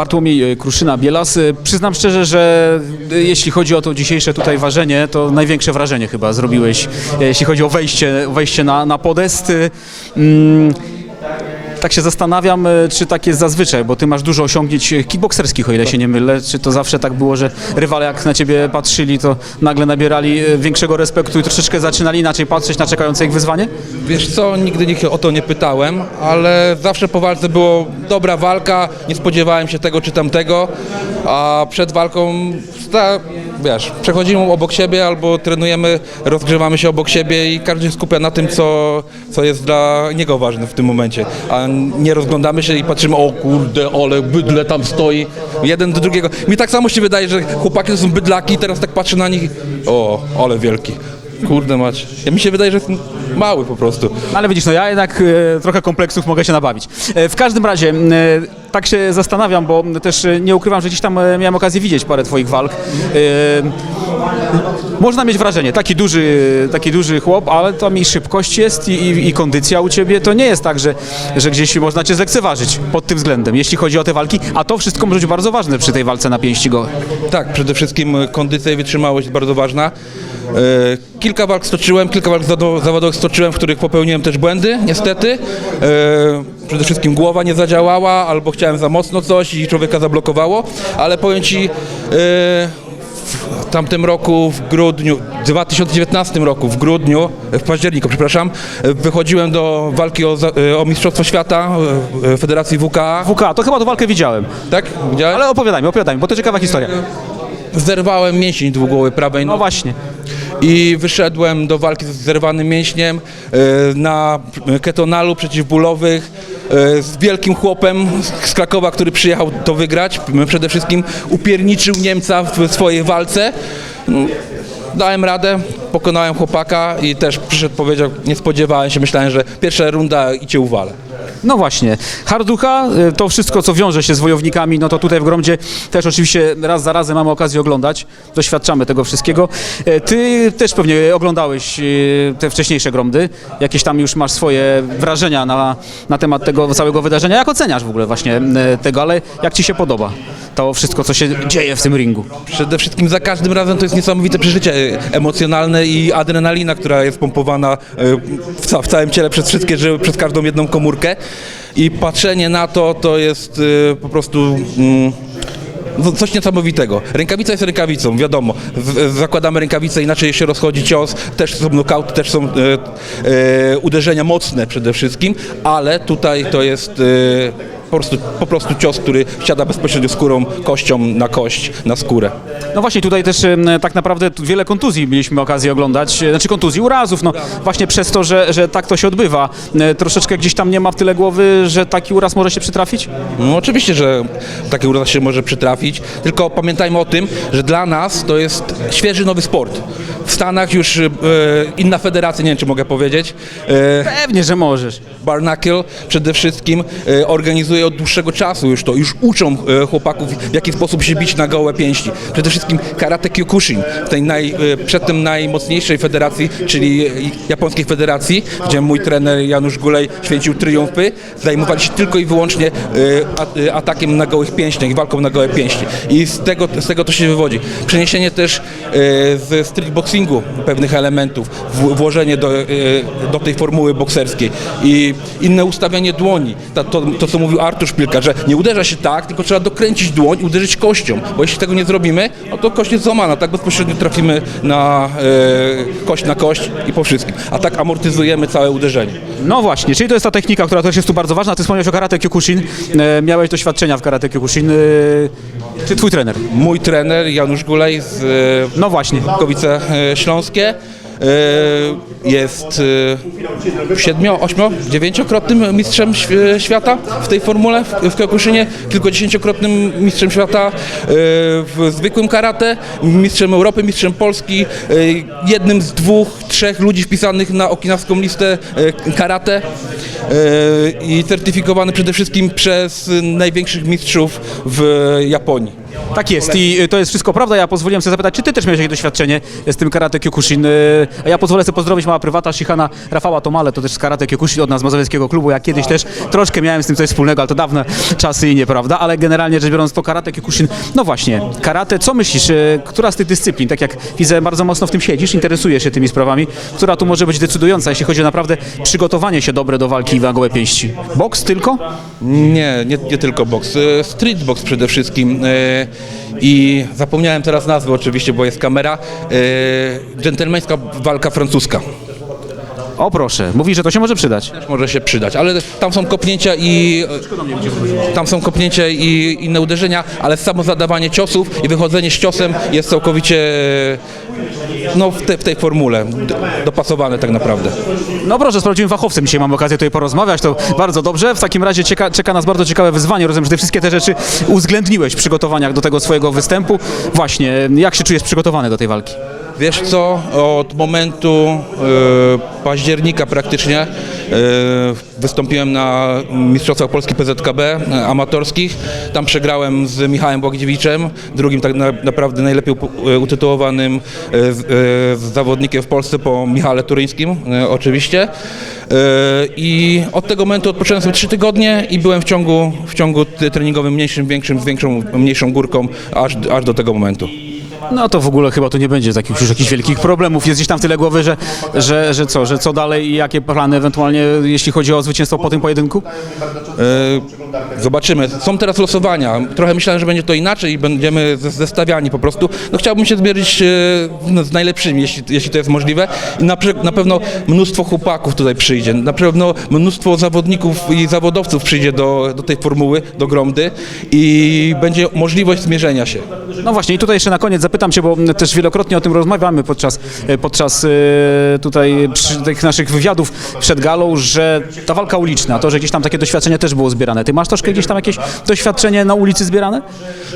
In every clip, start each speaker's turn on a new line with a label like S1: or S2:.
S1: Bartłomiej e, Kruszyna Bielas. E, Przyznam szczerze, że e, jeśli chodzi o to dzisiejsze tutaj ważenie, to największe wrażenie chyba zrobiłeś, jeśli chodzi o wejście, wejście na, na podest. Mm, tak się zastanawiam, e, czy tak jest zazwyczaj, bo ty masz dużo osiągnięć e, kickbokserskich, o ile się nie mylę. Czy to zawsze tak było, że rywale jak na ciebie patrzyli, to nagle nabierali e, większego respektu i troszeczkę zaczynali inaczej patrzeć na czekające ich wyzwanie?
S2: Wiesz co, nigdy nikt o to nie pytałem, ale zawsze po walce było dobra walka, nie spodziewałem się tego czy tamtego, a przed walką, sta, wiesz, przechodzimy obok siebie albo trenujemy, rozgrzewamy się obok siebie i każdy skupia na tym, co, co jest dla niego ważne w tym momencie, a nie rozglądamy się i patrzymy, o kurde, ale bydle tam stoi, jeden do drugiego. Mi tak samo się wydaje, że chłopaki to są bydlaki, teraz tak patrzę na nich, o, ale wielki. Kurde mać. Ja mi się wydaje, że jestem mały po prostu.
S1: No Ale widzisz, no ja jednak e, trochę kompleksów mogę się nabawić. E, w każdym razie, e, tak się zastanawiam, bo też e, nie ukrywam, że gdzieś tam e, miałem okazję widzieć parę twoich walk. E, można mieć wrażenie, taki duży, taki duży chłop, ale tam i szybkość jest i, i, i kondycja u ciebie. To nie jest tak, że, że gdzieś można cię zlekceważyć pod tym względem, jeśli chodzi o te walki, a to wszystko może być bardzo ważne przy tej walce na pięści gołe.
S2: Tak, przede wszystkim kondycja i wytrzymałość bardzo ważna. E, Kilka walk stoczyłem, kilka walk zawodowych stoczyłem, w których popełniłem też błędy, niestety. E, Przede wszystkim głowa nie zadziałała, albo chciałem za mocno coś i człowieka zablokowało, ale powiem Ci, e, w tamtym roku w grudniu, w 2019 roku w grudniu, w październiku, przepraszam, wychodziłem do walki o, o Mistrzostwo Świata Federacji WKA.
S1: WK, to chyba tą walkę widziałem.
S2: Tak? Widziałeś?
S1: Ale opowiadaj mi, opowiadaj mi, bo to ciekawa historia.
S2: Zerwałem mięsień dwugłowy prawej
S1: No właśnie.
S2: I wyszedłem do walki z zerwanym mięśniem e, na ketonalu przeciwbólowych e, z wielkim chłopem z Krakowa, który przyjechał to wygrać. Przede wszystkim upierniczył Niemca w swojej walce. No, Dałem radę, pokonałem chłopaka i też przyszedł, powiedział, nie spodziewałem się, myślałem, że pierwsza runda i cię uwalę.
S1: No właśnie, harducha, y, to wszystko, co wiąże się z wojownikami, no to tutaj w Gromdzie też oczywiście raz za razem mamy okazję oglądać, doświadczamy tego wszystkiego. E, Ty też pewnie oglądałeś y, te wcześniejsze Gromdy, jakieś tam już masz swoje wrażenia na, na temat tego całego wydarzenia. Jak oceniasz w ogóle właśnie tego, ale jak Ci się podoba to wszystko, co się dzieje w tym ringu?
S2: Przede wszystkim za każdym razem to jest niesamowite przeżycie e, emocjonalne i adrenalina, która jest pompowana e, w, ca- w całym ciele przez wszystkie żyły, przez każdą jedną komórkę. I patrzenie na to, to jest e, po prostu... Mm, no, Coś niesamowitego. Rękawica jest rękawicą, wiadomo. Zakładamy rękawicę, inaczej się rozchodzi cios, też są knockouty, też są e, e, uderzenia mocne przede wszystkim, ale tutaj to jest e, po, prostu, po prostu cios, który wsiada bezpośrednio skórą, kością na kość, na skórę.
S1: No właśnie tutaj też tak naprawdę tu wiele kontuzji mieliśmy okazję oglądać, e, znaczy kontuzji, urazów, no właśnie przez to, że, że tak to się odbywa. E, Troszeczkę gdzieś tam nie ma w tyle głowy, że taki uraz może się przytrafić?
S2: No oczywiście, że taki uraz się może przytrafić, tylko pamiętajmy o tym, że dla nas to jest świeży nowy sport. W Stanach już e, inna federacja, nie wiem czy mogę powiedzieć, e,
S1: Pewnie, że możesz.
S2: Barnacle przede wszystkim e, organizuje od dłuższego czasu już to, już uczą e, chłopaków w jaki sposób się bić na gołe pięści. Przede wszystkim karate kyokushin, w tej naj, e, przedtem najmocniejszej federacji, czyli japońskiej federacji, gdzie mój trener Janusz Gulej święcił triumfy, zajmowali się tylko i wyłącznie e, atakiem na gołych pięściach walką na gołe pięści. I z tego, z tego to się wywodzi. Przeniesienie też z street boxingu pewnych elementów, włożenie do, do tej formuły bokserskiej i inne ustawianie dłoni. Ta, to, to, co mówił Artur Szpilka, że nie uderza się tak, tylko trzeba dokręcić dłoń i uderzyć kością, bo jeśli tego nie zrobimy, no to kość jest złamana, tak bezpośrednio trafimy na e, kość na kość i po wszystkim. A tak amortyzujemy całe uderzenie.
S1: No właśnie, czyli to jest ta technika, która też jest tu bardzo ważna. Ty wspomniałeś o karate kyokushin, e, miałeś doświadczenia w karate kyokushin. E, czy twój trener?
S2: Mój trener Janusz Gulej z e,
S1: No właśnie.
S2: Kowice e, Śląskie. E, Jest e, siedmiu, ośmiu, dziewięciokrotnym mistrzem świ- świata w tej formule w, Kyokushinie, kilkudziesięciokrotnym mistrzem świata e, w zwykłym karate, mistrzem Europy, mistrzem Polski, jednym z dwóch, trzech ludzi wpisanych na okinawską listę karate i certyfikowany przede wszystkim przez największych mistrzów w Japonii.
S1: Tak jest i y, to jest wszystko prawda. Ja pozwoliłem sobie zapytać, czy ty też miałeś jakieś doświadczenie z tym karate Kyokushin. Y, A ja pozwolę sobie pozdrowić mała prywata Shihana Rafała Tomale, to też z karate Kyokushin od nas mazowieckiego klubu. Ja kiedyś też troszkę miałem z tym coś wspólnego, ale to dawne czasy i nieprawda. Ale generalnie rzecz biorąc to karate Kyokushin, no właśnie, karate, co myślisz, y, która z tych dyscyplin, tak jak widzę, bardzo mocno w tym siedzisz, interesujesz się tymi sprawami, która tu może być decydująca, jeśli chodzi o naprawdę przygotowanie się dobre do walki na gołe pięści? Boks tylko?
S2: Nie, nie, nie tylko boks. Street box przede wszystkim. I zapomniałem teraz nazwy oczywiście, bo jest kamera. e, Dżentelmeńska walka francuska.
S1: O proszę, mówi, że to się może przydać.
S2: Może się przydać, ale tam są kopnięcia i tam są kopnięcia i inne uderzenia, ale samo zadawanie ciosów i wychodzenie z ciosem jest całkowicie e, no, w, te, w tej formule dopasowane tak naprawdę.
S1: No proszę, z prawdziwym fachowcem dzisiaj mamy okazję tutaj porozmawiać, to bardzo dobrze. W takim razie czeka, czeka nas bardzo ciekawe wyzwanie. Rozumiem, że ty wszystkie te rzeczy uwzględniłeś w przygotowaniach do tego swojego występu. Właśnie, jak się czujesz przygotowany do tej walki?
S2: Wiesz co, od momentu e, października praktycznie e, wystąpiłem na Mistrzostwach Polski PZKB e, amatorskich. Tam przegrałem z Michałem Bogdziewiczem, drugim tak na, naprawdę najlepiej utytułowanym zawodnikiem w Polsce po Michale Turyńskim oczywiście. I od tego momentu odpocząłem sobie trzy tygodnie i byłem w ciągu, w ciągu treningowym mniejszym, większym, z większą, mniejszą górką aż, aż do tego momentu.
S1: No to w ogóle chyba tu nie będzie takich już jakichś wielkich problemów. Jest gdzieś tam tyle głowy, że, że, że co, że co dalej i jakie plany ewentualnie, jeśli chodzi o zwycięstwo po tym pojedynku?
S2: E, Zobaczymy. Są teraz losowania. Trochę myślałem, że będzie to inaczej i będziemy ze- zestawiani po prostu. No chciałbym się zmierzyć e, no, z najlepszymi, jeśli, jeśli to jest możliwe. I na, na pewno mnóstwo chłopaków tutaj przyjdzie. Na pewno mnóstwo zawodników i zawodowców przyjdzie do, do tej formuły, do Gromdy i będzie możliwość zmierzenia się.
S1: No właśnie i tutaj jeszcze na koniec zapytam Cię, bo też wielokrotnie o tym rozmawiamy podczas, podczas e, tutaj tych naszych wywiadów przed galą, że ta walka uliczna, to, że gdzieś tam takie doświadczenie też było zbierane. Ty masz troszkę gdzieś tam jakieś doświadczenie na ulicy zbierane?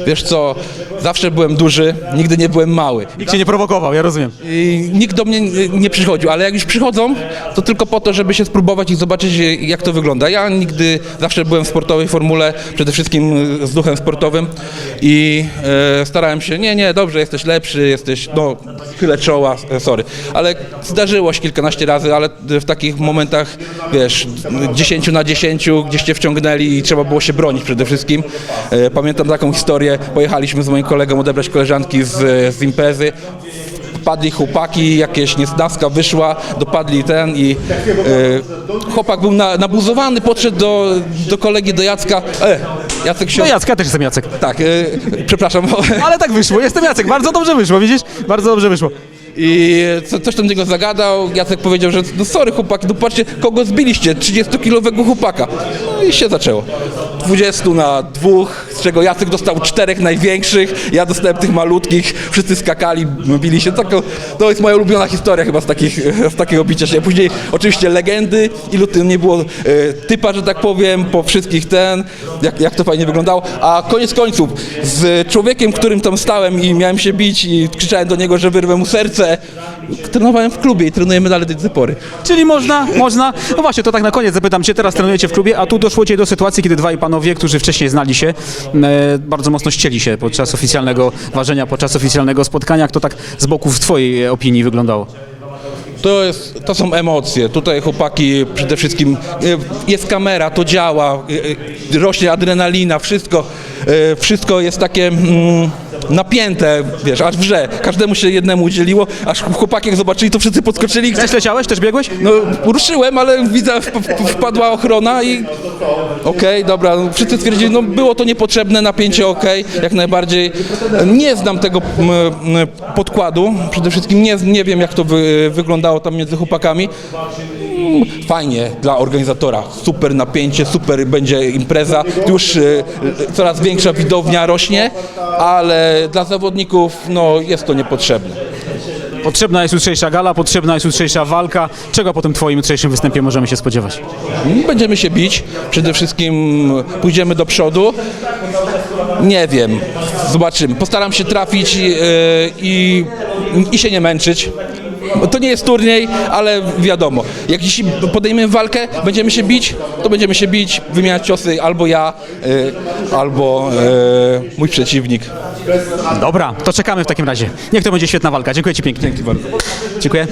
S2: Wiesz co, zawsze byłem duży, nigdy nie byłem mały.
S1: Nikt Cię nie prowokował, ja rozumiem.
S2: I nikt do mnie nie- nie przychodził, ale jak już przychodzą, to tylko po to, żeby się spróbować i zobaczyć, jak to wygląda. Ja nigdy zawsze byłem w sportowej formule, przede wszystkim z duchem sportowym i e, starałem się, nie, nie, dobrze, jesteś lepszy, jesteś, no, chylę czoła, e, sorry, ale zdarzyło się kilkanaście razy, ale w takich momentach, wiesz, 10 na 10 gdzieś cię wciągnęli i trzeba było się bronić przede wszystkim. E, pamiętam taką historię, pojechaliśmy z moim kolegą odebrać koleżanki z, z imprezy, Padli chłopaki, jakieś niesnaska wyszła, dopadli ten i e, chłopak był na, nabuzowany, podszedł do, do kolegi, do Jacka. E, Jacek się...
S1: No Jacek, ja też jestem Jacek.
S2: Tak, e, przepraszam.
S1: Ale tak wyszło, jestem Jacek, bardzo dobrze wyszło, widzisz? Bardzo dobrze wyszło.
S2: I co, coś tam do niego zagadał, Jacek powiedział, że no sorry chłopaki, no patrzcie, kogo zbiliście, 30-kilowego chłopaka. No i się zaczęło. 20 na dwóch, z czego Jacek dostał czterech największych, ja dostałem tych malutkich, wszyscy skakali, bili się. Tako, to jest moja ulubiona historia chyba z, takich, z takiego bicia się. Później oczywiście legendy, ilu tym nie było e, typa, że tak powiem, po wszystkich ten, jak, jak to fajnie wyglądało. A koniec końców, z człowiekiem, którym tam stałem i miałem się bić i krzyczałem do niego, że wyrwę mu serce, trenowałem w klubie i trenujemy dalej do tej pory.
S1: Czyli można, można. No właśnie, to tak na koniec zapytam Cię, teraz trenujecie w klubie, a tu doszło Cię do sytuacji, kiedy dwaj panowie, którzy wcześniej znali się, e, bardzo mocno ścieli się podczas oficjalnego ważenia, podczas oficjalnego spotkania. Jak to tak z boku w Twojej opinii wyglądało?
S2: To, jest, to są emocje. Tutaj chłopaki przede wszystkim e, jest kamera, to działa, e, rośnie adrenalina, wszystko, wszystko jest takie mm, napięte, wiesz, aż wrze. Każdemu się jednemu udzieliło, aż chłopaki jak zobaczyli, to wszyscy podskoczyli.
S1: Też leciałeś? Też biegłeś?
S2: No, ruszyłem, ale widzę, wpadła ochrona i okej, dobra, no, wszyscy stwierdzili, no było to niepotrzebne, napięcie okej, jak najbardziej. Nie znam tego podkładu, przede wszystkim nie, nie wiem, jak to wy, wyglądało tam między chłopakami. Fajnie dla organizatora, super napięcie, super będzie impreza, już y, coraz większa widownia rośnie, ale dla zawodników, no, jest to niepotrzebne.
S1: Potrzebna jest jutrzejsza gala, potrzebna jest jutrzejsza walka. Czego po tym Twoim jutrzejszym występie możemy się spodziewać?
S2: Będziemy się bić, przede wszystkim pójdziemy do przodu. Nie wiem, zobaczymy. Postaram się trafić yy, i, i się nie męczyć. Bo To nie jest turniej, ale wiadomo, jak jeśli podejmiemy walkę, będziemy się bić, to będziemy się bić, wymieniać ciosy albo ja, yy, albo yy, mój przeciwnik.
S1: Dobra, to czekamy w takim razie. Niech to będzie świetna walka. Dziękuję Ci pięknie. Dziękuję.